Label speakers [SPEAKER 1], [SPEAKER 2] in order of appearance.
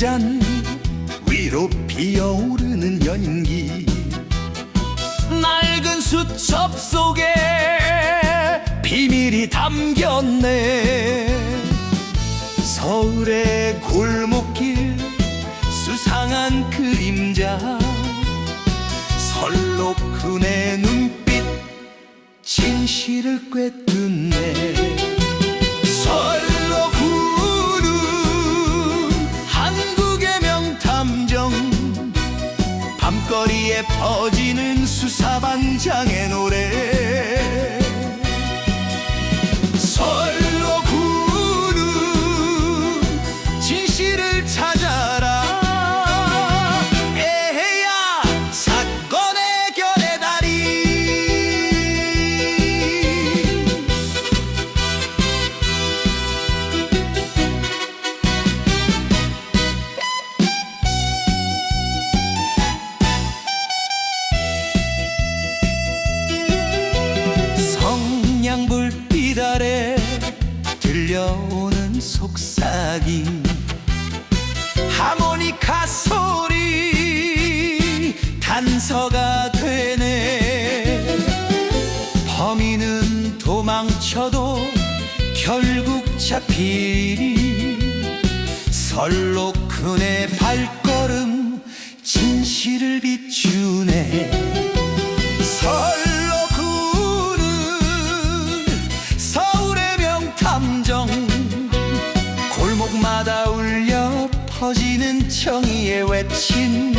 [SPEAKER 1] 잔 위로 피어오르는 연기. 낡은 수첩 속에 비밀이 담겼네. 서울의 골목길 수상한 그림자. 설록 그네 눈빛 진실을 꿰뚫 거리에 퍼지는 수사반장의 노래 들려오는 속삭임 하모니카 소리 단서가 되네. 범인은 도망쳐도 결국 잡히리 설록 그네 발걸음 진실을 비추네 골목마다 울려 퍼지는 정의의 외침